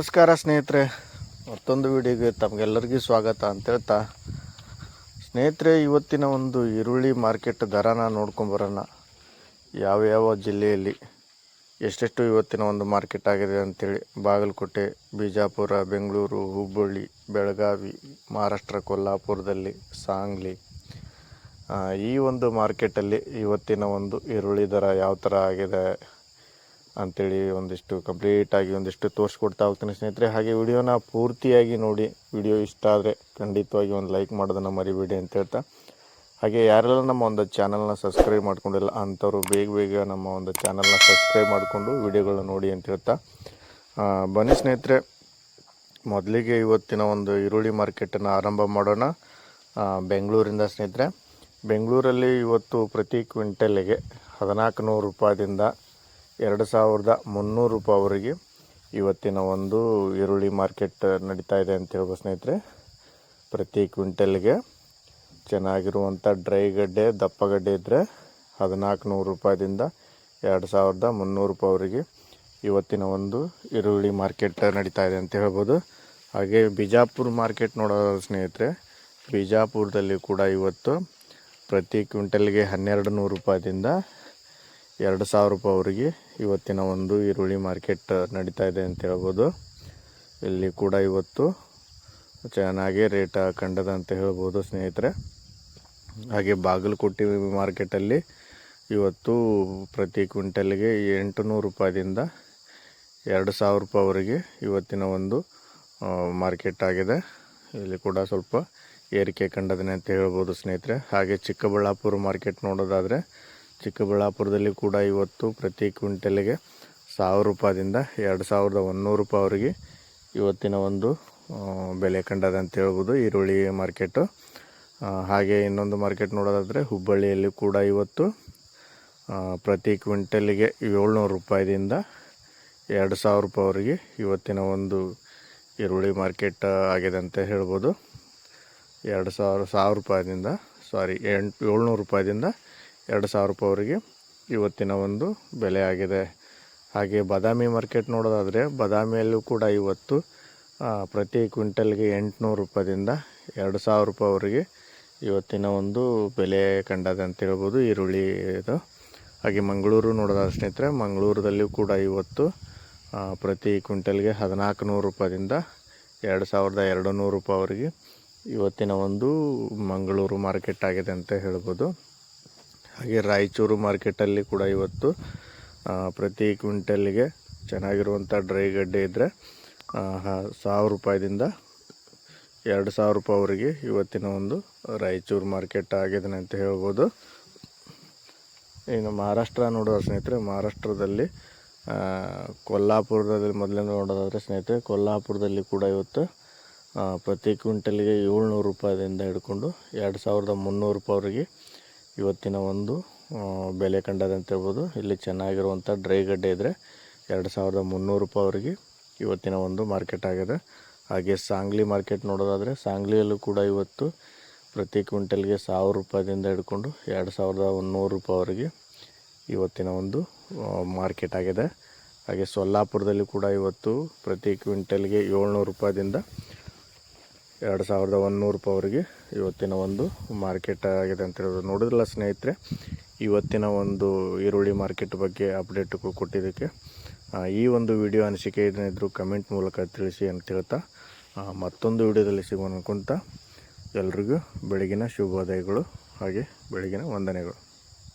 ನಮಸ್ಕಾರ ಸ್ನೇಹಿತರೆ, ಮತ್ತೊಂದು ವಿಡಿಯೋಗೆ ತಮಗೆಲ್ಲರಿಗೂ ಸ್ವಾಗತ ಅಂತ ಹೇಳ್ತಾ. ಸ್ನೇಹಿತರೆ, ಇವತ್ತಿನ ಒಂದು ಈರುಳ್ಳಿ ಮಾರ್ಕೆಟ್ ದರನ ನೋಡ್ಕೊಂಬರೋಣ ಯಾವ್ಯಾವ ಯಾವ ಜಿಲ್ಲೆಯಲ್ಲಿ ಎಷ್ಟೆಷ್ಟು ಇವತ್ತಿನ ಒಂದು ಮಾರ್ಕೆಟ್ ಆಗಿದೆ ಅಂತೇಳಿ. ಬಾಗಲಕೋಟೆ, ಬಿಜಾಪುರ, ಬೆಂಗಳೂರು, ಹುಬ್ಬಳ್ಳಿ, ಬೆಳಗಾವಿ, ಮಹಾರಾಷ್ಟ್ರ, ಕೊಲ್ಲಾಪುರದಲ್ಲಿ, ಸಾಂಗ್ಲಿ. ಈ ಒಂದು ಮಾರ್ಕೆಟಲ್ಲಿ ಇವತ್ತಿನ ಒಂದು ಈರುಳ್ಳಿ ದರ ಯಾವ ಥರ ಆಗಿದೆ? ಅಂತೇಳಿ ಒಂದಿಷ್ಟು ಕಂಪ್ಲೀಟಾಗಿ ಒಂದಿಷ್ಟು ತೋರಿಸ್ಕೊಡ್ತಾ ಹೋಗ್ತೀನಿ ಸ್ನೇಹಿತರೆ. ಹಾಗೆ ವಿಡಿಯೋನ ಪೂರ್ತಿಯಾಗಿ ನೋಡಿ. ವಿಡಿಯೋ ಇಷ್ಟ ಆದರೆ ಖಂಡಿತವಾಗಿ ಒಂದು ಲೈಕ್ ಮಾಡೋದನ್ನು ಮರಿಬೇಡಿ ಅಂತ ಹೇಳ್ತಾ. ಹಾಗೆ ಯಾರೆಲ್ಲ ನಮ್ಮ ಒಂದು ಚಾನಲ್ನ ಸಬ್ಸ್ಕ್ರೈಬ್ ಮಾಡ್ಕೊಂಡಿಲ್ಲ ಅಂಥವ್ರು ಬೇಗ ಬೇಗ ನಮ್ಮ ಒಂದು ಚಾನಲ್ನ ಸಬ್ಸ್ಕ್ರೈಬ್ ಮಾಡಿಕೊಂಡು ವಿಡಿಯೋಗಳನ್ನ ನೋಡಿ ಅಂತ ಹೇಳ್ತಾ. ಬನ್ನಿ ಸ್ನೇಹಿತರೆ. ಮೊದಲಿಗೆ ಇವತ್ತಿನ ಒಂದು ಈರುಳ್ಳಿ ಮಾರ್ಕೆಟನ್ನು ಆರಂಭ ಮಾಡೋಣ. ಬೆಂಗಳೂರಿಂದ ಸ್ನೇಹಿತರೆ. ಬೆಂಗಳೂರಲ್ಲಿ ಇವತ್ತು ಪ್ರತಿ ಕ್ವಿಂಟಲ್ಗೆ ಹದಿನಾಲ್ಕು ನೂರು ರೂಪಾಯಿಂದ ಎರಡು ಸಾವಿರದ ಮುನ್ನೂರು ರೂಪಾಯಿವರೆಗೆ ಇವತ್ತಿನ ಒಂದು ಈರುಳ್ಳಿ ಮಾರ್ಕೆಟ್ ನಡೀತಾ ಇದೆ ಅಂತ ಹೇಳ್ಬೋದು ಸ್ನೇಹಿತರೆ, ಪ್ರತಿ ಕ್ವಿಂಟಲ್ಗೆ ಚೆನ್ನಾಗಿರುವಂಥ ಡ್ರೈ ಗಡ್ಡೆ, ದಪ್ಪ ಗಡ್ಡೆ ಇದ್ದರೆ ಹದಿನಾಲ್ಕು ನೂರು ರೂಪಾಯಿದಿಂದ ಎರಡು ಸಾವಿರದ ಮುನ್ನೂರು ರೂಪಾಯಿವರೆಗೆ ಇವತ್ತಿನ ಒಂದು ಈರುಳ್ಳಿ ಮಾರ್ಕೆಟ್ ನಡೀತಾ ಇದೆ ಅಂತ ಹೇಳ್ಬೋದು. ಹಾಗೆ ಬಿಜಾಪುರ ಮಾರ್ಕೆಟ್ ನೋಡೋ ಸ್ನೇಹಿತರೆ, ಬಿಜಾಪುರದಲ್ಲಿ ಕೂಡ ಇವತ್ತು ಪ್ರತಿ ಕ್ವಿಂಟಲ್ಗೆ ಹನ್ನೆರಡು ನೂರು ರೂಪಾಯಿದಿಂದ ಎರಡು ಸಾವಿರ ರೂಪಾಯಿ ಅವರಿಗೆ ಇವತ್ತಿನ ಒಂದು ಈರುಳ್ಳಿ ಮಾರ್ಕೆಟ್ ನಡೀತಾ ಇದೆ ಅಂತ ಹೇಳ್ಬೋದು. ಇಲ್ಲಿ ಕೂಡ ಇವತ್ತು ಚೆನ್ನಾಗಿ ರೇಟ್ ಕಂಡದ ಅಂತ ಹೇಳ್ಬೋದು ಸ್ನೇಹಿತರೆ. ಹಾಗೆ ಬಾಗಲಕೋಟೆ ಮಾರ್ಕೆಟಲ್ಲಿ ಇವತ್ತು ಪ್ರತಿ ಕ್ವಿಂಟಲ್ಗೆ ಎಂಟು ನೂರು ರೂಪಾಯಿದಿಂದ ಎರಡು ಸಾವಿರ ರೂಪಾಯಿವರೆಗೆ ಇವತ್ತಿನ ಒಂದು ಮಾರ್ಕೆಟ್ ಆಗಿದೆ. ಇಲ್ಲಿ ಕೂಡ ಸ್ವಲ್ಪ ಏರಿಕೆ ಕಂಡದನೆ ಅಂತ ಹೇಳ್ಬೋದು ಸ್ನೇಹಿತರೆ. ಹಾಗೆ ಚಿಕ್ಕಬಳ್ಳಾಪುರ ಮಾರ್ಕೆಟ್ ನೋಡೋದಾದರೆ ಚಿಕ್ಕಬಳ್ಳಾಪುರದಲ್ಲಿ ಕೂಡ ಇವತ್ತು ಪ್ರತಿ ಕ್ವಿಂಟಲ್ಗೆ ಸಾವಿರ ರೂಪಾಯಿದಿಂದ ಎರಡು ಸಾವಿರದ ಒಂದುನೂರು ರೂಪಾಯಿವರೆಗೆ ಇವತ್ತಿನ ಒಂದು ಬೆಲೆ ಕಂಡದ ಅಂತ ಹೇಳ್ಬೋದು ಈರುಳ್ಳಿ ಮಾರ್ಕೆಟು. ಹಾಗೆ ಇನ್ನೊಂದು ಮಾರ್ಕೆಟ್ ನೋಡೋದಾದರೆ ಹುಬ್ಬಳ್ಳಿಯಲ್ಲಿ ಕೂಡ ಇವತ್ತು ಪ್ರತಿ ಕ್ವಿಂಟಲ್ಗೆ ಏಳ್ನೂರು ರೂಪಾಯಿದಿಂದ ಎರಡು ಸಾವಿರ ರೂಪಾಯಿವರೆಗೆ ಇವತ್ತಿನ ಒಂದು ಈರುಳ್ಳಿ ಮಾರ್ಕೆಟ್ ಆಗಿದೆ ಅಂತ ಹೇಳ್ಬೋದು. ಎರಡು ಸಾವಿರ ಸಾವಿರ ರೂಪಾಯಿದಿಂದ, ಸಾರಿ ಎಂಟು ಏಳ್ನೂರು ರೂಪಾಯಿದಿಂದ ಎರಡು ಸಾವಿರ ರೂಪಾಯಿವರೆಗೆ ಇವತ್ತಿನ ಒಂದು ಬೆಲೆ ಆಗಿದೆ ಹಾಗೆ ಬಾದಾಮಿ ಮಾರ್ಕೆಟ್ ನೋಡೋದಾದರೆ ಬಾದಾಮಿಯಲ್ಲೂ ಕೂಡ ಇವತ್ತು ಪ್ರತಿ ಕ್ವಿಂಟಲ್ಗೆ ಎಂಟುನೂರು ರೂಪಾಯಿಂದ ಎರಡು ಸಾವಿರ ರೂಪಾಯಿವರೆಗೆ ಇವತ್ತಿನ ಒಂದು ಬೆಲೆ ಕಂಡದೆ ಅಂತ ಹೇಳ್ಬೋದು. ಈರುಳ್ಳಿ ಇದು. ಹಾಗೆ ಮಂಗಳೂರು ನೋಡೋದಾದ್ರೆ ಸ್ನೇಹಿತರೆ ಮಂಗಳೂರದಲ್ಲಿಯೂ ಕೂಡ ಇವತ್ತು ಪ್ರತಿ ಕ್ವಿಂಟಲ್ಗೆ ಹದಿನಾಲ್ಕು ನೂರು ರೂಪಾಯಿಂದ ಎರಡು ಸಾವಿರದ ಎರಡು ನೂರು ರೂಪಾಯಿವರೆಗೆ ಇವತ್ತಿನ ಒಂದು ಮಂಗಳೂರು ಮಾರ್ಕೆಟ್ ಆಗಿದೆ ಅಂತ ಹೇಳ್ಬೋದು. ಹಾಗೆ ರಾಯಚೂರು ಮಾರ್ಕೆಟಲ್ಲಿ ಕೂಡ ಇವತ್ತು ಪ್ರತಿ ಕ್ವಿಂಟಲ್ಗೆ ಚೆನ್ನಾಗಿರುವಂಥ ಡ್ರೈ ಗಡ್ಡೆ ಇದ್ದರೆ ಸಾವಿರ ರೂಪಾಯಿದಿಂದ ಎರಡು ಸಾವಿರ ರೂಪಾಯಿವರೆಗೆ ಇವತ್ತಿನ ಒಂದು ರಾಯಚೂರು ಮಾರ್ಕೆಟ್ ಆಗಿದೆ ಅಂತ ಹೇಳ್ಬೋದು. ಇನ್ನು ಮಹಾರಾಷ್ಟ್ರ ನೋಡೋ ಸ್ನೇಹಿತರೆ? ಮಹಾರಾಷ್ಟ್ರದಲ್ಲಿ ಕೊಲ್ಲಾಪುರದಲ್ಲಿ ಮೊದಲೇ ನೋಡೋದಾದರೆ ಸ್ನೇಹಿತರೆ, ಕೊಲ್ಲಾಪುರದಲ್ಲಿ ಕೂಡ ಇವತ್ತು ಪ್ರತಿ ಕ್ವಿಂಟಲ್ಗೆ ಏಳ್ನೂರು ರೂಪಾಯಿದಿಂದ ಹಿಡ್ಕೊಂಡು ಎರಡು ಸಾವಿರದ ಮುನ್ನೂರು ರೂಪಾಯಿವರೆಗೆ ಇವತ್ತಿನ ಒಂದು ಬೆಲೆ ಕಂಡದೆ ಅಂತ ಹೇಳ್ಬೋದು. ಇಲ್ಲಿ ಚೆನ್ನಾಗಿರುವಂಥ ಡ್ರೈ ಗಡ್ಡೆ ಇದ್ದರೆ ಎರಡು ಸಾವಿರದ ಮುನ್ನೂರು ರೂಪಾಯಿವರೆಗೆ ಇವತ್ತಿನ ಒಂದು ಮಾರ್ಕೆಟ್ ಆಗಿದೆ. ಹಾಗೆ ಸಾಂಗ್ಲಿ ಮಾರ್ಕೆಟ್ ನೋಡೋದಾದರೆ, ಸಾಂಗ್ಲಿಯಲ್ಲೂ ಕೂಡ ಇವತ್ತು ಪ್ರತಿ ಕ್ವಿಂಟಲ್ಗೆ ಸಾವಿರ ರೂಪಾಯಿದಿಂದ ಹಿಡ್ಕೊಂಡು ಎರಡು ಸಾವಿರದ ಒಂದುನೂರು ರೂಪಾಯಿವರೆಗೆ ಇವತ್ತಿನ ಒಂದು ಮಾರ್ಕೆಟ್ ಆಗಿದೆ. ಹಾಗೆ ಸೊಲ್ಲಾಪುರದಲ್ಲಿ ಕೂಡ ಇವತ್ತು ಪ್ರತಿ ಕ್ವಿಂಟಲ್ಗೆ ಏಳ್ನೂರು ರೂಪಾಯಿದಿಂದ ಎರಡು ಸಾವಿರದ ಒಂದುನೂರು ರೂಪಾಯಿವರೆಗೆ ಇವತ್ತಿನ ಒಂದು ಮಾರ್ಕೆಟ್ ಆಗಿದೆ ಅಂತ ಹೇಳಿದ್ರು ನೋಡಿದ್ರಲ್ಲ ಸ್ನೇಹಿತರೆ, ಇವತ್ತಿನ ಒಂದು ಈರುಳ್ಳಿ ಮಾರ್ಕೆಟ್ ಬಗ್ಗೆ ಅಪ್ಡೇಟ್ ಕೊಟ್ಟಿದ್ದಕ್ಕೆ ಈ ಒಂದು ವಿಡಿಯೋ ಅನಿಸಿಕೆ ಏನಿದ್ರು ಕಮೆಂಟ್ ಮೂಲಕ ತಿಳಿಸಿ ಅಂತ ಹೇಳ್ತಾ ಮತ್ತೊಂದು ವಿಡಿಯೋದಲ್ಲಿ ಸಿಗೋಣ ಅನ್ಕೊಂತ, ಎಲ್ರಿಗೂ ಬೆಳಗಿನ ಶುಭೋದಯಗಳು ಹಾಗೆ ಬೆಳಗಿನ ವಂದನೆಗಳು.